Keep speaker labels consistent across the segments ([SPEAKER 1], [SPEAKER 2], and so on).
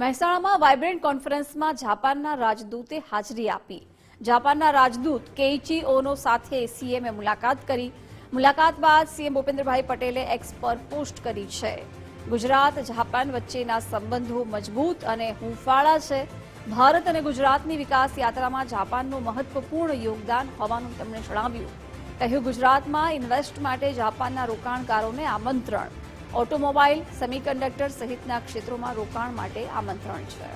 [SPEAKER 1] મહેસાણામાં વાઇબ્રન્ટ કોન્ફરન્સમાં જાપાનના રાજદૂતે હાજરી આપી. જાપાનના રાજદૂત કેઇચી ઓનો સાથે સીએમએ મુલાકાત કરી. મુલાકાત બાદ સીએમ ભૂપેન્દ્રભાઈ પટેલે એક્સ પર પોસ્ટ કરી છે. ગુજરાત, જાપાન વચ્ચેના સંબંધો મજબૂત અને હૂંફાળા છે. ભારત અને ગુજરાતની વિકાસ યાત્રામાં જાપાનનું મહત્વપૂર્ણ યોગદાન હોવાનું તેમણે જણાવ્યું. કહ્યું, ગુજરાતમાં ઇન્વેસ્ટ માટે જાપાનના રોકાણકારોને આમંત્રણ. ઓટોમોબાઈલ, સેમિકન્ડક્ટર સહિતના ક્ષેત્રોમાં રોકાણ માટે આમંત્રણ છે.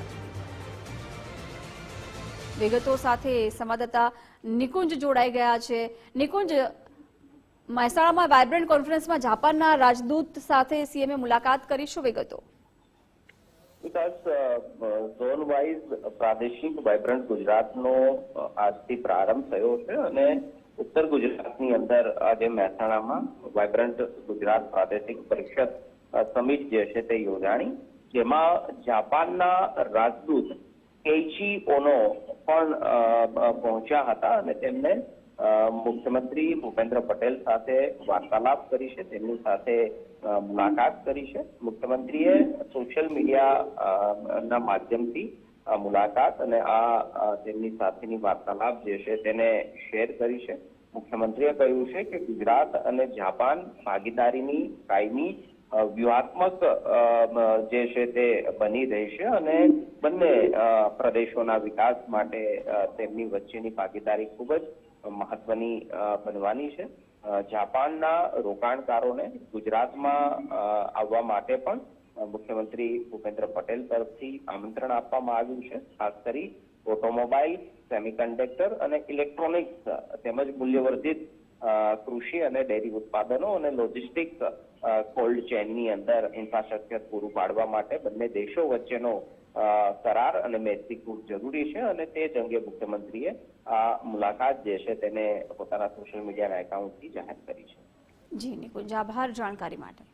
[SPEAKER 1] વિગતો સાથે સંવાદદાતા નિકુંજ જોડાઈ ગયા છે. નિકુંજ, મહેસાણામાં વાયબ્રન્ટ કોન્ફરન્સમાં જાપાનના રાજદૂત સાથે સીએમએ મુલાકાત કરીશું વિગતો.
[SPEAKER 2] ઝોન વાઇઝ પ્રાદેશિક વાયબ્રન્ટ ગુજરાતનો આજથી પ્રારંભ થયો છે અને ઉત્તર ગુજરાતની અંદર આજે મહેસાણામાં વાઇબ્રન્ટ ગુજરાત પ્રાદેશિક પરિષદ સમિટ જે છે તે યોજાણી. જેમાં જાપાનના રાજદૂત કેચી ઓનો પણ પહોંચ્યા હતા અને તેમને મુખ્યમંત્રી ભૂપેન્દ્ર પટેલ સાથે વાર્તાલાપ કરી છે, તેમની સાથે મુલાકાત કરી છે. મુખ્યમંત્રીએ સોશિયલ મીડિયા ના માધ્યમથી મુલાકાત અને આ તેમની સાથેની વાર્તાલાપ જે છે તેને શેર કરી છે. મુખ્યમંત્રીએ કહ્યું છે કે ગુજરાત અને જાપાન ભાગીદારીની કાયમી વ્યૂહાત્મક જે છે તે બની રહેશે અને બંને પ્રદેશોના વિકાસ માટે તેમની વચ્ચેની ભાગીદારી ખૂબ જ મહત્વની બનવાની છે. જાપાનના રોકાણકારોને ગુજરાતમાં આવવા માટે પણ મુખ્યમંત્રી ભૂપેન્દ્ર પટેલ તરફથી આમંત્રણ આપવામાં આવ્યું છે. ખાસ કરી ઓટોમોબાઈલ સેમિકન્ડક્ટર અને ઇલેક્ટ્રોનિક્સ તેમજ મૂલ્યવર્ધિત કૃષિ અને ડેરી ઉત્પાદનો અને લોજિસ્ટિક કોલ્ડ ચેનની અંદર ઇન્ફ્રાસ્ટ્રક્ચર પૂરું પાડવા માટે બંને દેશો વચ્ચેનો કરાર અને મૈત્રી જરૂરી છે અને તે જ અંગે મુખ્યમંત્રીએ આ મુલાકાત જે છે તેને પોતાના સોશિયલ મીડિયાના એકાઉન્ટથી જાહેર કરી છે.
[SPEAKER 1] જી નિકુંજ, આભાર જાણકારી માટે.